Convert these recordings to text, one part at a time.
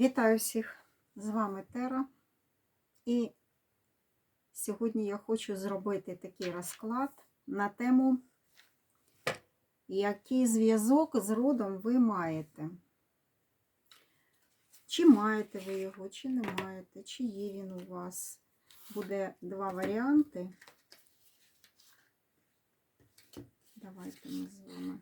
Вітаю всіх! З вами Тера. І сьогодні я хочу зробити такий розклад на тему, який зв'язок з родом ви маєте. Чи маєте ви його, чи не маєте, чи є він у вас. Буде два варіанти. Давайте ми з вами.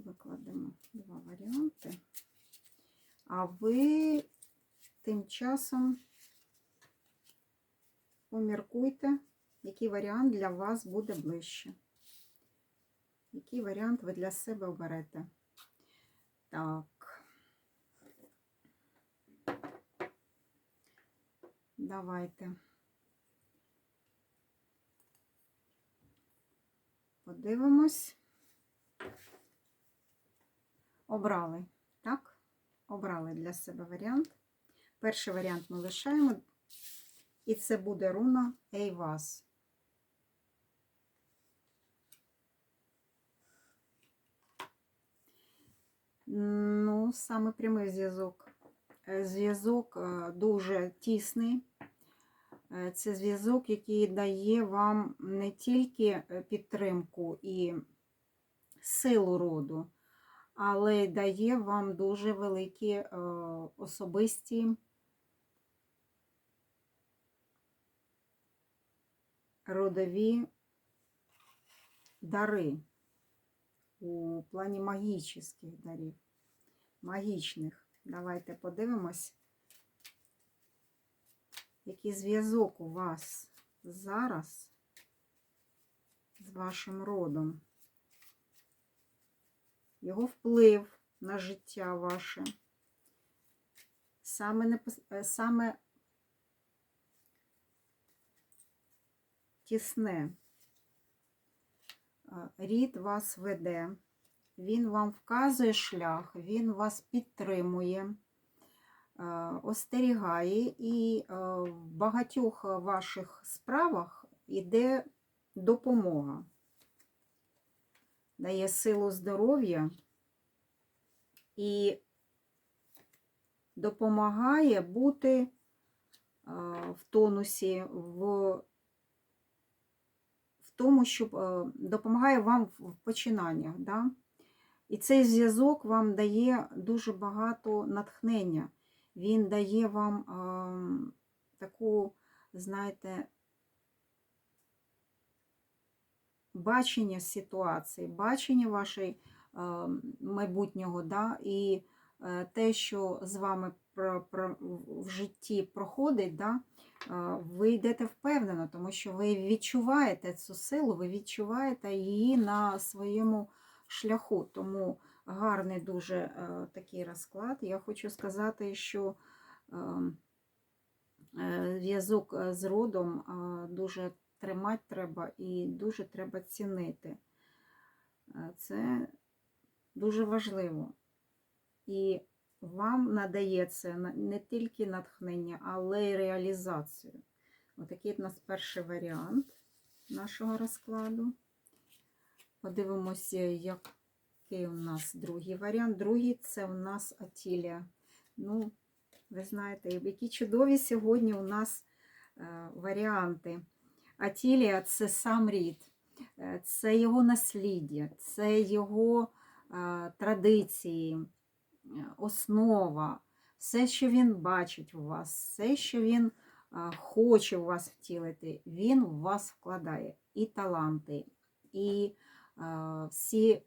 Викладемо два варіанти. А ви тим часом поміркуйте, який варіант для вас буде ближче. Який варіант ви для себе оберете? Так. Давайте. Подивимось. Обрали, так? Обрали для себе варіант. Перший варіант ми лишаємо, і це буде руна Ейвас. Ну, саме прямий зв'язок. Е, Зв'язок е, дуже тісний. Е, Це зв'язок, який дає вам не тільки підтримку і силу роду, але дає вам дуже великі е, особисті родові дари у плані магічних дарів, магічних. Давайте подивимось, який зв'язок у вас зараз з вашим родом його вплив на життя ваше. Саме, не, саме тісне. Рід вас веде, він вам вказує шлях, він вас підтримує, остерігає, і в багатьох ваших справах йде допомога дає силу здоров'я і допомагає бути в тонусі, в, в тому, щоб допомагає вам в починаннях. Да? І цей зв'язок вам дає дуже багато натхнення. Він дає вам е, таку, знаєте, бачення ситуації, бачення вашої е, майбутнього, да, і е, те, що з вами в житті проходить, да, е, ви йдете впевнено, тому що ви відчуваєте цю силу, ви відчуваєте її на своєму шляху. Тому гарний дуже е, такий розклад. Я хочу сказати, що е, е, зв'язок з родом дуже тримати треба і дуже треба цінити. Е, Це дуже важливо. І вам надається не тільки натхнення, але й реалізацію. Отакий у нас перший варіант нашого розкладу. Подивимося, який у нас другий варіант. Другий це у нас Атілія. Ну, ви знаєте, які чудові сьогодні у нас е, варіанти. Атілія це сам рід, е, це його насліддя, це його е, традиції, е, основа, все, що він бачить у вас, все, що він хоче у вас втілити, він в вас вкладає. І таланти, і всі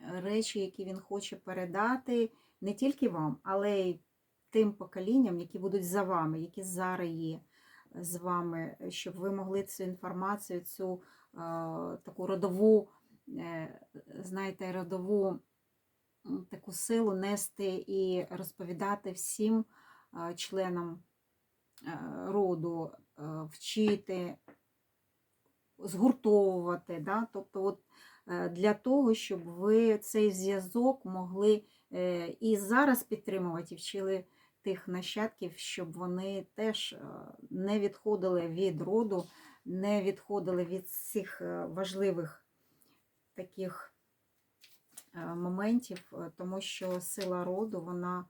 речі, які він хоче передати не тільки вам, але й тим поколінням, які будуть за вами, які зараз є з вами, щоб ви могли цю інформацію, цю е, таку родову, е, знаєте, родову таку силу нести і розповідати всім е, членам е, роду, е, вчити, згуртовувати. Да? Тобто, от е, для того, щоб ви цей зв'язок могли е, і зараз підтримувати, і вчили тих нащадків, щоб вони теж е, не відходили від роду не відходили від цих е, важливих таких е, моментів, тому що сила роду, вона,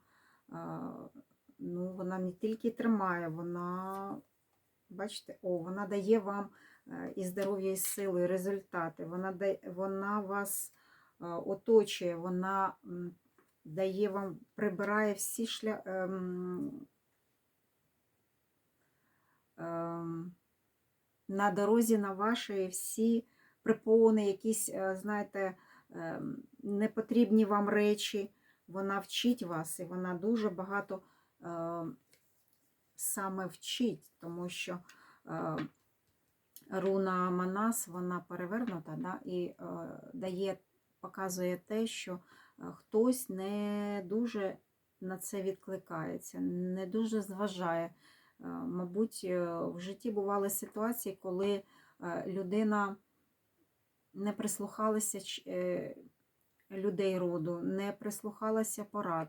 ну, вона не тільки тримає, вона, бачите, о, вона дає вам і здоров'я, і силу, і результати. Вона, дає, вона вас оточує, вона дає вам, прибирає всі шля... ем, ем, на дорозі на ваші всі припони, якісь, е, знаєте, ем, непотрібні вам речі. Вона вчить вас, і вона дуже багато е, саме вчить, тому що е, руна Манас, вона перевернута, да, і е, дає, показує те, що хтось не дуже на це відкликається, не дуже зважає. Мабуть, е, в житті бували ситуації, коли е, людина не прислухалася е, людей роду, не прислухалася порад.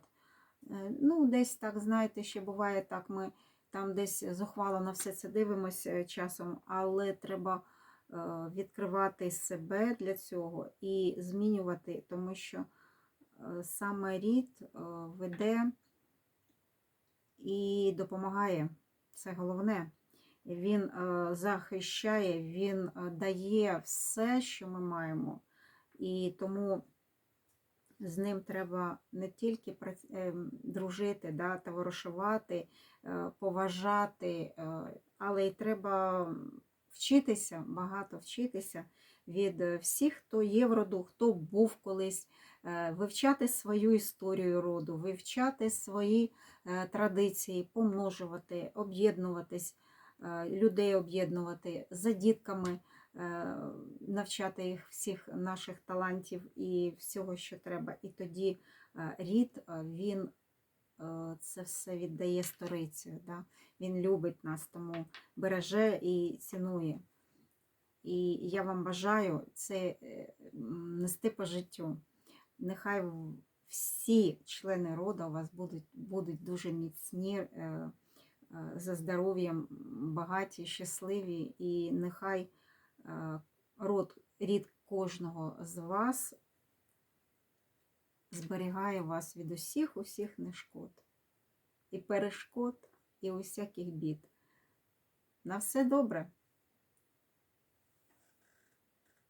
Ну, десь так, знаєте, ще буває так, ми там десь зухвало на все це дивимося часом, але треба відкривати себе для цього і змінювати, тому що саме рід е, веде і допомагає. Це головне. Він е, захищає, він е, дає все, що ми маємо. І тому з ним треба не тільки дружити, да, товаришувати, е, поважати, е, але й треба вчитися, багато вчитися від е, всіх, хто є в роду, хто був колись, е, вивчати свою історію роду, вивчати свої е, традиції, помножувати, об'єднуватись, людей об'єднувати за дітками навчати їх всіх наших талантів і всього, що треба. І тоді рід, він це все віддає сторицею. Да? Він любить нас, тому береже і цінує. І я вам бажаю це е, нести по життю. Нехай всі члени роду у вас будуть, будуть дуже міцні, е, е, за здоров'ям, багаті, щасливі, і нехай е, род, рід кожного з вас зберігає вас від усіх усіх нешкод, і перешкод, і усяких бід. На все добре!